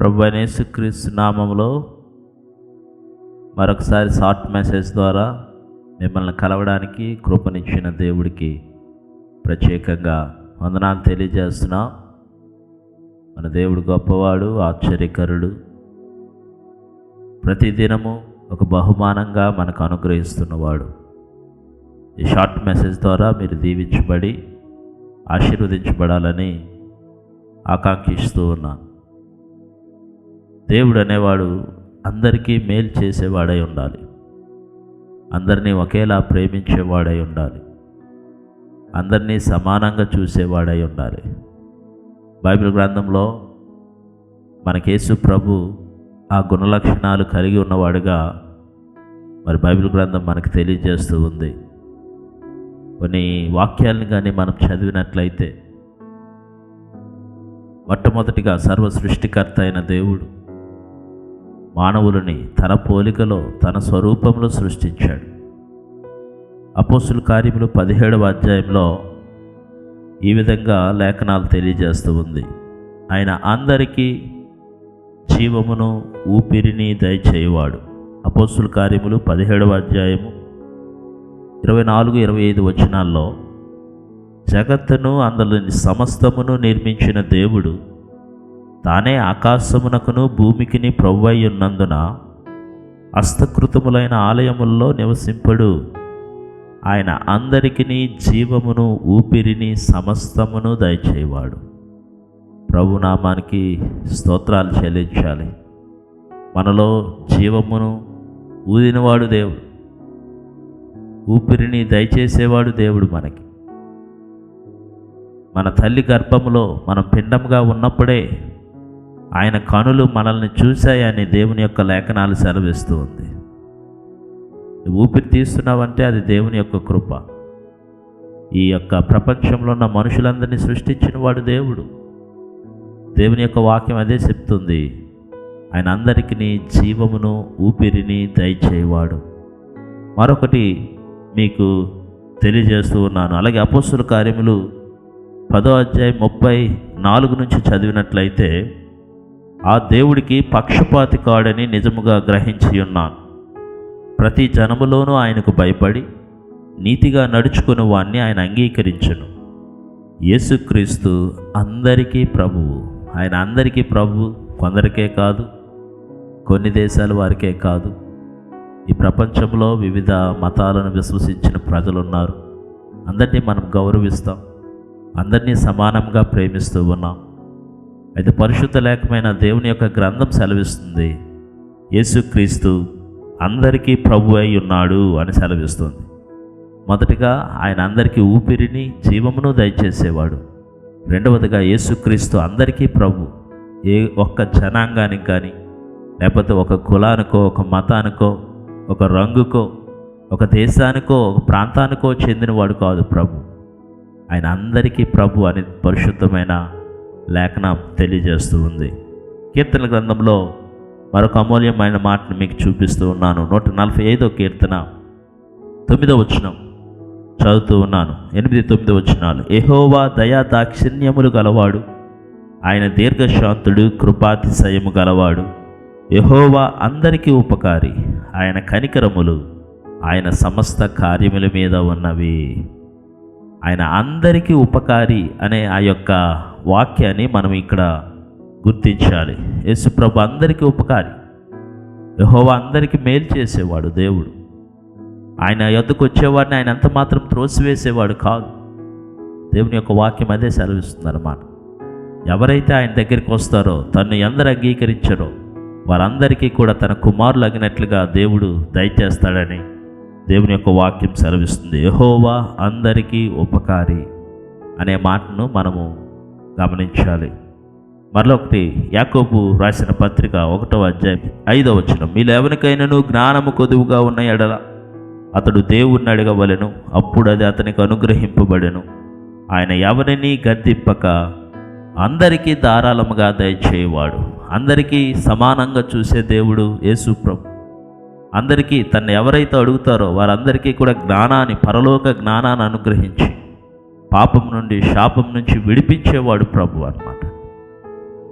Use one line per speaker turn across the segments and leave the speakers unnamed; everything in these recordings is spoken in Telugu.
ప్రభు యేసుక్రీస్తు నామంలో మరొకసారి షార్ట్ మెసేజ్ ద్వారా మిమ్మల్ని కలవడానికి కృపనిచ్చిన దేవుడికి ప్రత్యేకంగా వందనాలు తెలియజేస్తున్నా. మన దేవుడు గొప్పవాడు ఆశ్చర్యకరుడు. ప్రతిదినము ఒక బహుమానంగా మనకు అనుగ్రహిస్తున్నవాడు ఈ షార్ట్ మెసేజ్ ద్వారా మీరు దీవించబడి ఆశీర్వదించబడాలని ఆకాంక్షిస్తూ ఉన్నాను. దేవుడు అనేవాడు అందరికీ మేలు చేసేవాడై ఉండాలి. అందరినీ ఒకేలా ప్రేమించేవాడై ఉండాలి. అందరినీ సమానంగా చూసేవాడై ఉండాలి. బైబిల్ గ్రంథంలో మనకేసు ప్రభు ఆ గుణలక్షణాలు కలిగి ఉన్నవాడుగా మరి బైబిల్ గ్రంథం మనకు తెలియజేస్తూ ఉంది. కొన్ని వాక్యాలను కానీ మనం చదివినట్లయితే మొట్టమొదటిగా సర్వ సృష్టికర్త అయిన దేవుడు మానవులని తన పోలికలో తన స్వరూపంలో సృష్టించాడు. అపోసుల కార్యములు పదిహేడవ అధ్యాయంలో ఈ విధంగా లేఖనాలు తెలియజేస్తూ ఉంది. ఆయన అందరికీ జీవమును ఊపిరిని దయచేయవాడు. అపోస్తుల కార్యములు పదిహేడవ అధ్యాయము ఇరవై నాలుగు ఇరవై ఐదు వచనాల్లో జగత్తును అందులోని సమస్తమును నిర్మించిన దేవుడు తానే ఆకాశమునకును భూమికిని ప్రవ్వై ఉన్నందున హస్తకృతములైన ఆలయముల్లో నివసింపడు. ఆయన అందరికిని జీవమును ఊపిరిని సమస్తమును దయచేవాడు ప్రభునామానికి స్తోత్రాలు చెల్లించాలి. మనలో జీవమును ఊదినవాడు దేవుడు. ఊపిరిని దయచేసేవాడు దేవుడు మనకి. మన తల్లి గర్భములో మనం పిండంగా ఉన్నప్పుడే ఆయన కనులు మనల్ని చూశాయని దేవుని యొక్క లేఖనాలు సెలవిస్తూ ఉంది. ఊపిరి తీస్తున్నావంటే అది దేవుని యొక్క కృప. ఈ యొక్క ప్రపంచంలో ఉన్న మనుషులందరినీ సృష్టించిన వాడు దేవుడు. దేవుని యొక్క వాక్యం అదే చెప్తుంది. ఆయన అందరికీ జీవమును ఊపిరిని దయచేయవాడు. మరొకటి మీకు తెలియజేస్తూ ఉన్నాను. అలాగే అపోస్తుల కార్యములు పదో అధ్యాయం ముప్పై నాలుగు నుంచి చదివినట్లయితే ఆ దేవుడికి పక్షపాతి కాడని నిజముగా గ్రహించి ఉన్నాను ప్రతి జనములోనూ ఆయనకు భయపడి నీతిగా నడుచుకుని వాణ్ణి ఆయన అంగీకరించును. యేసుక్రీస్తు అందరికీ ప్రభువు. ఆయన అందరికీ ప్రభువు. కొందరికే కాదు కొన్ని దేశాల వారికే కాదు. ఈ ప్రపంచంలో వివిధ మతాలను విశ్వసించిన ప్రజలు ఉన్నారు అందరినీ మనం గౌరవిస్తాం. అందరినీ సమానంగా ప్రేమిస్తూ ఉన్నాం. అయితే పరిశుద్ధ లేఖమైన దేవుని యొక్క గ్రంథం సెలవిస్తుంది. యేసుక్రీస్తు అందరికీ ప్రభు అయి ఉన్నాడు అని సెలవిస్తుంది. మొదటిగా ఆయన అందరికీ ఊపిరిని జీవమును దయచేసేవాడు. రెండవదిగా యేసుక్రీస్తు అందరికీ ప్రభు. ఏ ఒక్క జనాంగానికి కానీ లేకపోతే ఒక కులానికో ఒక మతానికో ఒక రంగుకో ఒక దేశానికో ఒక ప్రాంతానికో చెందినవాడు కాదు ప్రభు. ఆయన అందరికీ ప్రభు అని పరిశుద్ధమైన లేఖనం తెలియజేస్తూ ఉంది. కీర్తన గ్రంథంలో మరొక అమూల్యమైన మాటను మీకు చూపిస్తూ ఉన్నాను. నూట నలభై ఐదో కీర్తన తొమ్మిదో వచనం చదువుతూ ఉన్నాను. ఎనిమిది తొమ్మిది వచనాలు. ఎహోవా దయా దాక్షిణ్యములు గలవాడు ఆయన దీర్ఘశాంతుడు కృపాతిశయము గలవాడు. యహోవా అందరికీ ఉపకారి ఆయన కనికరములు ఆయన సమస్త కార్యముల మీద ఉన్నవి. ఆయన అందరికీ ఉపకారి అనే ఆ యొక్క వాక్యాన్ని మనం ఇక్కడ గుర్తించాలి. యేసుప్రభు అందరికీ ఉపకారి. యహోవ అందరికీ మేలు చేసేవాడు దేవుడు. ఆయన ఎద్దుకు వచ్చేవాడిని ఆయన ఎంత మాత్రం త్రోసివేసేవాడు కాదు. దేవుని యొక్క వాక్యం అదే సెలవిస్తుందన్నమాట. ఎవరైతే ఆయన దగ్గరికి వస్తారో తను ఎందరు అంగీకరించారో వారందరికీ కూడా తన కుమారులు అగినట్లుగా దేవుడు దయచేస్తాడని దేవుని యొక్క వాక్యం సెలవిస్తుంది. యహోవా అందరికీ ఉపకారి అనే మాటను మనము గమనించాలి. మరొకటి యాకోబు రాసిన పత్రిక ఒకటో అధ్యాయం ఐదో వచ్చిన మీలెవరికైనాను జ్ఞానము కొదువుగా ఉన్న ఎడల అతడు దేవుణ్ణి అడగవలెను. అప్పుడు అది అతనికి అనుగ్రహింపబడెను. ఆయన ఎవరిని గద్దింపక అందరికీ ధారాళముగా దయచేయవాడు. అందరికీ సమానంగా చూసే దేవుడు యేసు ప్రభు. అందరికీ తను ఎవరైతే అడుగుతారో వారందరికీ కూడా జ్ఞానాన్ని పరలోక జ్ఞానాన్ని అనుగ్రహించి పాపం నుండి శాపం నుంచి విడిపించేవాడు ప్రభు అన్నమాట.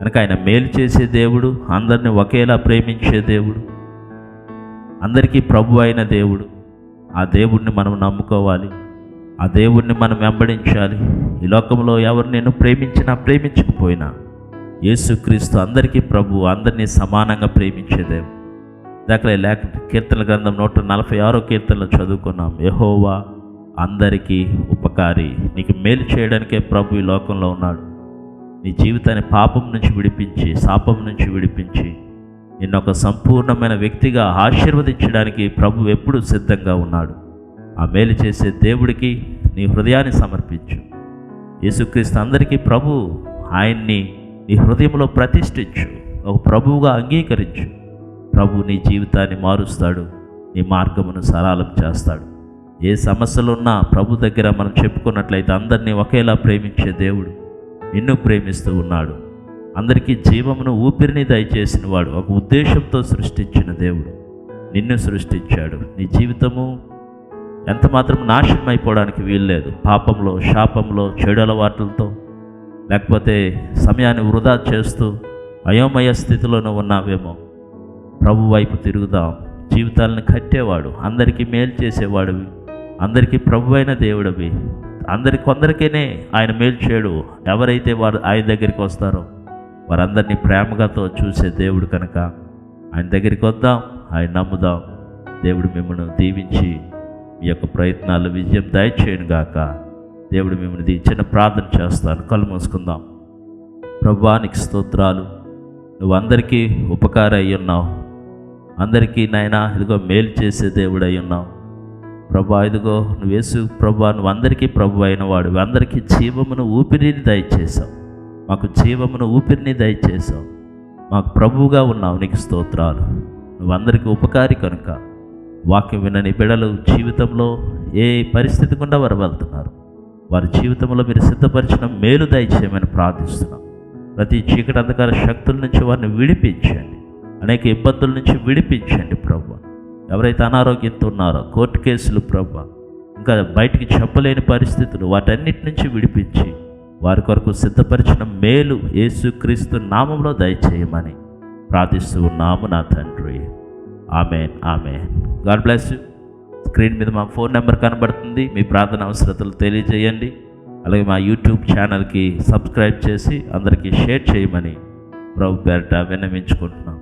కనుక ఆయన మేలు చేసే దేవుడు అందరిని ఒకేలా ప్రేమించే దేవుడు అందరికీ ప్రభు అయిన దేవుడు. ఆ దేవుడిని మనం నమ్ముకోవాలి ఆ దేవుడిని మనం వెంబడించాలి. ఈ లోకంలో ఎవరు నేను ప్రేమించినా ప్రేమించకపోయినా యేసుక్రీస్తు అందరికీ ప్రభు అందరినీ సమానంగా ప్రేమించే దేవుడు. దాకా లేఖ కీర్తన గ్రంథం నూట నలభై ఆరో కీర్తనలు చదువుకున్నాం. యహోవా అందరికీ ఉపకారి. నీకు మేలు చేయడానికే ప్రభు ఈ లోకంలో ఉన్నాడు. నీ జీవితాన్ని పాపం నుంచి విడిపించి శాపం నుంచి విడిపించి నిన్న ఒక సంపూర్ణమైన వ్యక్తిగా ఆశీర్వదించడానికి ప్రభు ఎప్పుడు సిద్ధంగా ఉన్నాడు. ఆ మేలు చేసే దేవుడికి నీ హృదయాన్ని సమర్పించు. యేసుక్రీస్తు అందరికీ ప్రభు ఆయన్ని నీ హృదయంలో ప్రతిష్ఠించు. ఒక ప్రభువుగా అంగీకరించు. ప్రభు నీ జీవితాన్ని మారుస్తాడు నీ మార్గమును సరళం చేస్తాడు. ఏ సమస్యలున్నా ప్రభు దగ్గర మనం చెప్పుకున్నట్లయితే అందరినీ ఒకేలా ప్రేమించే దేవుడు నిన్ను ప్రేమిస్తూ ఉన్నాడు. అందరికీ జీవమును ఊపిరిని దయచేసిన వాడు ఒక ఉద్దేశంతో సృష్టించిన దేవుడు నిన్ను సృష్టించాడు. నీ జీవితము ఎంత మాత్రం నాశనం అయిపోవడానికి వీల్లేదు. పాపంలో శాపంలో చెడు అలవాట్లతో లేకపోతే సమయాన్ని వృధా చేస్తూ అయోమయ స్థితిలోనూ ఉన్నావేమో. ప్రభు వైపు తిరుగుదాం. జీవితాలను కట్టేవాడు అందరికీ మేలు చేసేవాడివి అందరికీ ప్రభు అయిన దేవుడివి. అందరి కొందరికేనే ఆయన మేలు చేయడు. ఎవరైతే వారు ఆయన దగ్గరికి వస్తారో వారందరినీ ప్రేమగాతో చూసే దేవుడు కనుక ఆయన దగ్గరికి వద్దాం ఆయన నమ్ముదాం. దేవుడు మిమ్మల్ని దీవించి మీ యొక్క ప్రయత్నాలు విజయం దయచేయను గాక. దేవుడు మిమ్మల్ని దీచిన చిన్న ప్రార్థన చేస్తాను. కళ్ళు మూసుకుందాం. ప్రభువానికి స్తోత్రాలు. నువ్వు అందరికీ ఉపకారం అయ్యున్నావు అందరికీ నాయన ఇదిగో మేలు చేసే దేవుడై ఉన్నావు. ప్రభా ఇదిగో నువ్వేసు ప్రభా నువ్వు అందరికీ ప్రభు అయిన వాడు అందరికీ జీవమును ఊపిరిని దయచేసావు మాకు జీవమును ఊపిరిని దయచేసావు మాకు ప్రభువుగా ఉన్నావు నీకు స్తోత్రాలు. నువ్వు అందరికీ ఉపకారి కనుక. వాక్యం వినని బిడలు జీవితంలో ఏ పరిస్థితి గుండా వారు వెళ్తున్నారు? వారి జీవితంలో మీరు సిద్ధపరిచిన మేలు దయచేయమని ప్రార్థిస్తున్నాం. ప్రతి చీకటి అంధకార శక్తుల నుంచి వారిని విడిపించండి. అనేక ఇబ్బందుల నుంచి విడిపించండి ప్రభు. ఎవరైతే అనారోగ్యంతో ఉన్నారో కోర్టు కేసులు ప్రభు ఇంకా బయటికి చెప్పలేని పరిస్థితులు వాటన్నిటి నుంచి విడిపించి వారి కొరకు సిద్ధపరిచిన మేలు యేసుక్రీస్తు నామంలో దయచేయమని ప్రార్థిస్తూ ఉన్నాము నా తండ్రి. Amen amen. God bless you. Screen మీద మా ఫోన్ నెంబర్ కనబడుతుంది. మీ ప్రార్థన అవసరతలు తెలియజేయండి. అలాగే మా యూట్యూబ్ ఛానల్కి సబ్స్క్రైబ్ చేసి అందరికీ షేర్ చేయమని ప్రభు పేరిట విన్నవించుకుంటున్నాం.